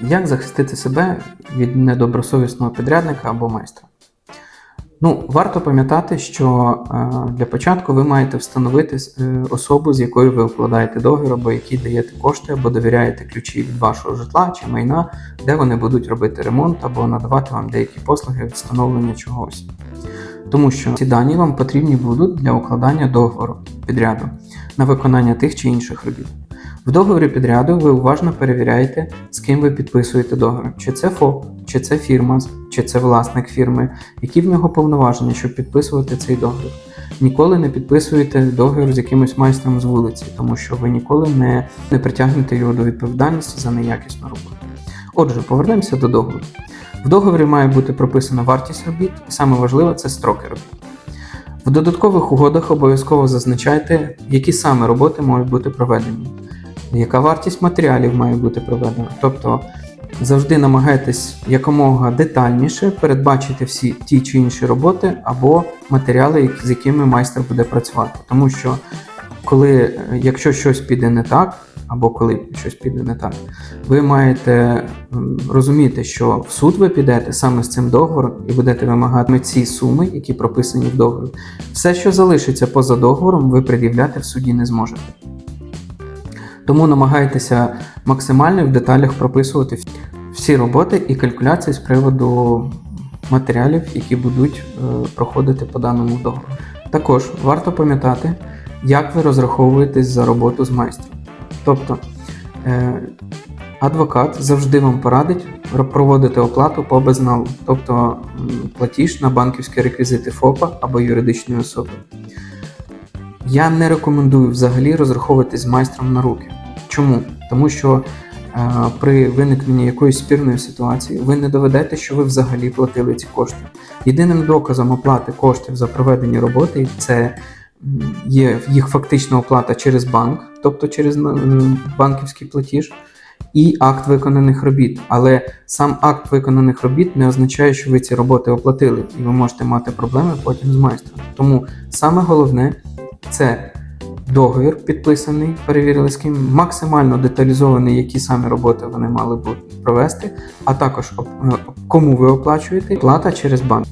Як захистити себе від недобросовісного підрядника або майстра? Ну, варто пам'ятати, що е, для початку ви маєте встановити е, особу, з якою ви укладаєте договір, або якій даєте кошти, або довіряєте ключі від вашого житла чи майна, де вони будуть робити ремонт або надавати вам деякі послуги встановлення чогось. Тому що ці дані вам потрібні будуть для укладання договору підряду на виконання тих чи інших робіт. В договорі підряду ви уважно перевіряєте, з ким ви підписуєте договір, чи це ФОП, чи це фірма, чи це власник фірми, які в нього повноваження, щоб підписувати цей договір. Ніколи не підписуєте договір з якимось майстром з вулиці, тому що ви ніколи не, не притягнете його до відповідальності за неякісну роботу. Отже, повернемося до договору. В договорі має бути прописана вартість робіт, і саме важливе це строки робіт. В додаткових угодах обов'язково зазначайте, які саме роботи можуть бути проведені, яка вартість матеріалів має бути проведена. Тобто завжди намагайтесь якомога детальніше передбачити всі ті чи інші роботи або матеріали, з якими майстер буде працювати. Тому що коли, е, якщо щось піде не так, або коли щось піде не так, ви маєте розуміти, що в суд ви підете саме з цим договором і будете вимагати ці суми, які прописані в договорі. Все, що залишиться поза договором, ви пред'являти в суді не зможете. Тому намагайтеся максимально в деталях прописувати всі- роботи і калькуляції з приводу матеріалів, які будуть е, проходити по даному договору. Також варто пам'ятати, як ви розраховуєтесь за роботу з майстром. Тобто е, адвокат завжди вам порадить проводити оплату по безналу, тобто платіж на банківські реквізити ФОПа або юридичної особи. Я не рекомендую взагалі розраховуватись з майстром на руки. Чому? Тому що е, при виникненні якоїсь спірної ситуації ви не доведете, що ви взагалі платили ці кошти. Єдиним доказом оплати коштів за проведені роботи це є їх фактична оплата через банк, тобто через банківський платіж, і акт виконаних робіт. Але сам акт виконаних робіт не означає, що ви ці роботи оплатили, і ви можете мати проблеми потім з майстром. Тому саме головне це договір підписаний, перевірили з ким, максимально деталізований, які саме роботи вони мали б провести, а також кому ви оплачуєте, плата через банк.